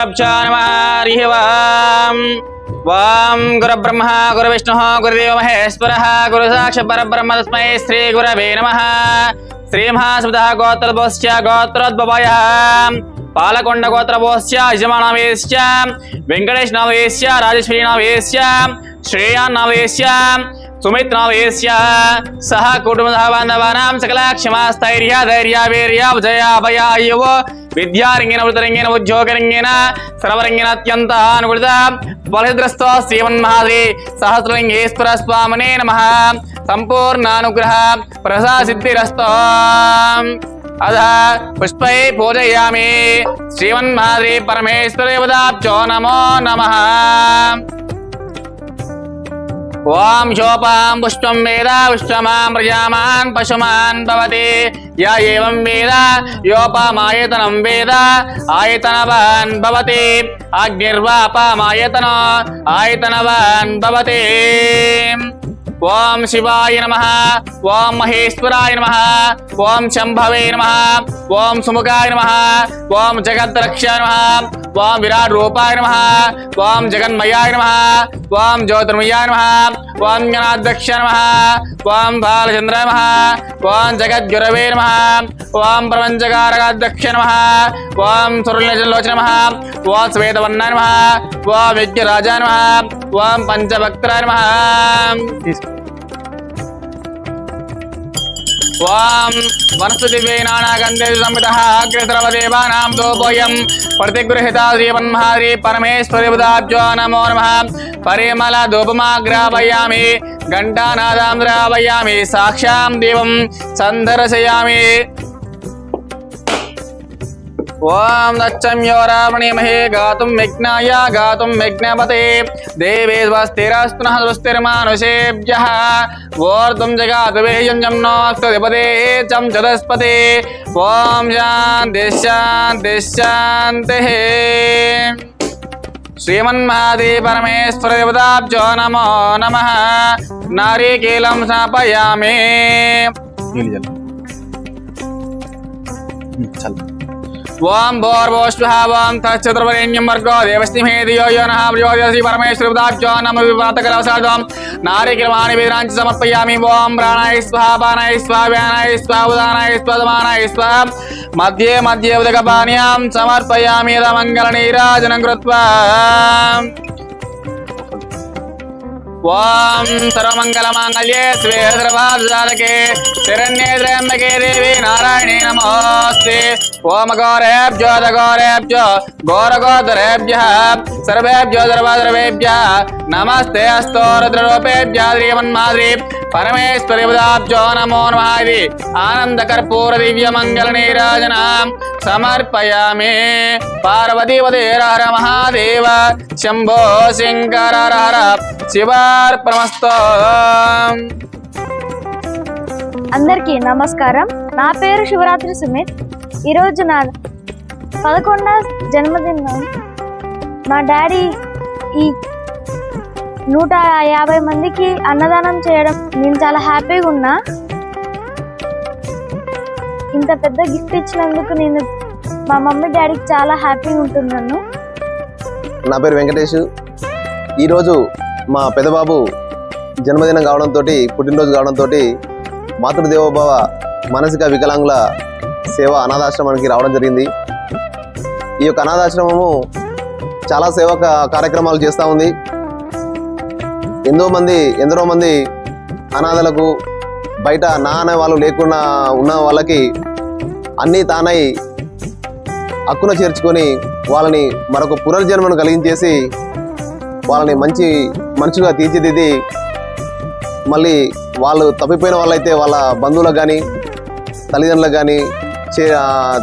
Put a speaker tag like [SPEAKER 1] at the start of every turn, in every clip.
[SPEAKER 1] హరి వాం వాం గురు బ్రహ్మ గురు విష్ణు గురుదేవ మహేశ్వర గురు సాక్ష పరబ్రహ్మ తస్మై శ్రీ గురవే నమ శ్రీ మహాస్మృత గోత్రభోశ్చ గోత్రోద్భవయ పాలకొండ గోత్రభోశ్చ యజమానవేశ్చ వెంకటేశ్ నవేశ్య రాజేశ్వరి నవేశ్య శ్రేయాన్ నవేశ్య సుమిత్ నవేశ్య సహ కుటుంబ బాంధవానాం సకల క్షమాస్థైర్య ధైర్య వీర్య విజయ అభయ అయ్యవ విద్యారంగిన వృతరంగిన ఉద్యోగరంగిన సర్వరంగిన అత్యంత అనుకూలిత బలద్రస్తో శ్రీమన్మహాద్రి సహస్రలింగేశ్వర స్వామనే నమ. సంపూర్ణానుగ్రహ ప్రసాసిద్ధిరస్తో. అధ పుష్పై పూజయామి. శ్రీమన్మహాద్రి పరమేశ్వరేవదాబ్జో నమో నమః. ఓం శోపాం పుష్పం వేద విశ్వమాం ప్రజామాన్ పశుమాన్ భవతి. యా ఏం వేద యోపమాయతనం వేద ఆయతనవాన్ భవతి. అగ్నిర్వాపమాయతన ఆయతనవాన్ భవతి. ఓం శివాయ నమ ఓం మహేశ్వరాయ నమ ఓం శంభవే నమ ఓం సుముఖాయ నమ ఓం జగద్రక్ష నమ ఓం విరాట్ రూపాయ నమ ఓం జగన్మయాయ నమ ఓం జ్యోతిర్మయాయ నమ ఓం జ్ఞానాధ్యక్ష నమ ఓం బాలచంద్ర నమ ఓం జగద్గురవే నమ ఓం ప్రపంచకారకాధ్యక్ష నమ ఓం సురలోచన నమ ఓం శ్వేతవర్ణ నమ ఓం యజ్ఞరాజా నమ ఓం పంచభక్త నమ ఓం వనస్పతివే నానాగంధే సంహితః అగ్రసర్వదేవానాం దోపోయం ప్రతిగృహిత శ్రీమన్మహారి పరమేశ్వరి బుధాబ్జో నమో నమః పరిమళ ధూపమాగ్రాపయామి ఘంటానాదాం ద్రావయామి సాక్షాం దేవం సందర్శయామి ॐ दच्छम्योरामणिमहे गातुं विघ्नाय, गातुं विघ्नपते। देवे स्वस्तिरस्तु नः स्वस्तिर्मानुषेभ्यः वोर्धुं जगातुवेयं जं नोऽस्तदिपदे चं चतस्पते ॐ परमेश्वर श्रीमन्महादेवपरमेश्वरदेवताभ्यो नमो नमः। नारिकेलं स्थापयामि चल ఓం భోర్భోష్వః తశ్చతుర్వరేణ్యం వర్గో దేవస్థిమేది ధియో యో నః ప్రచోదయసి పరమేశ్వరదాబ్జో నమ వివాతకరవసాదం నారికిలమాని వేదాంచి సమర్పయామి ఓం ప్రాణాయ స్వః పానాయ స్వః వ్యానాయ స్వః ఉదానాయ స్వః సమానాయ స్వః మధ్యే మధ్యే ఉదకపానీయాం సమర్పయామి మంగళ నీరాజనం కృత్వా ओम सर्वमंगल मांगल्ये शिवे द्रवादके देवी नारायणी नमोस्ते ओम गौरेभ्यो दगौरेभ्यो घोरगोदरेभ्यः सर्वेभ्यो दर्वादर्वेभ्यः नमस्ते अस्तो रुद्ररूपेभ्यः, श्रीमन्माद्री परमेश्वरी बुधाभ्यो नमो नमः आनंद कर्पूर दिव्य मंगल नीराजना సమర్పయామి. పార్వతీపదే హర మహాదేవ. శంభో శంకర హర శివార్పణమస్తో.
[SPEAKER 2] అందరికీ నమస్కారం. నా పేరు శివరాత్రి సుమిత్. ఈరోజు నా పదకొండ జన్మదినం. మా డాడీ ఈ నూట యాభై మందికి అన్నదానం చేయడం నేను చాలా హ్యాపీగా ఉన్నా. ఇంత పెద్ద గిఫ్ట్ ఇచ్చినందుకు నేను మా మమ్మీ డాడీకి చాలా హ్యాపీగా ఉంటున్నాను
[SPEAKER 3] నా పేరు వెంకటేష్. ఈరోజు మా పెదబాబు జన్మదినం కావడంతో పుట్టినరోజు కావడంతో మాతృదేవోభవ మానసిక వికలాంగుల సేవ అనాథాశ్రమానికి రావడం జరిగింది. ఈ యొక్క అనాథాశ్రమము చాలా సేవ కార్యక్రమాలు చేస్తూ ఉంది. ఎంతో మంది ఎందరో మంది అనాథలకు బయట నా అనే వాళ్ళు లేకుండా ఉన్న వాళ్ళకి అన్నీ తానై హక్కున చేర్చుకొని వాళ్ళని మరొక పునర్జన్మను కలిగించేసి వాళ్ళని మంచి మనుషులుగా తీర్చిదిద్ది మళ్ళీ వాళ్ళు తప్పిపోయిన వాళ్ళైతే వాళ్ళ బంధువులకు కానీ తల్లిదండ్రులకు కానీ చే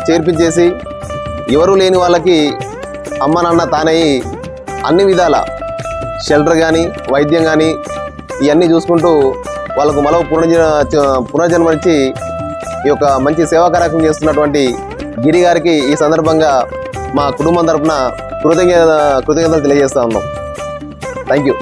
[SPEAKER 3] చేర్పించేసి ఎవరు లేని వాళ్ళకి అమ్మ నాన్న తానయ్యి అన్ని విధాల షెల్టర్ కానీ వైద్యం కానీ ఇవన్నీ చూసుకుంటూ వాళ్ళకు మరో పునర్జ పునర్జన్మనిచ్చి ఈ యొక్క మంచి సేవా కార్యక్రమం చేస్తున్నటువంటి గిరి గారికి ఈ సందర్భంగా మా కుటుంబం తరపున కృతజ్ఞత కృతజ్ఞతలు తెలియజేస్తా ఉన్నాం. Thank you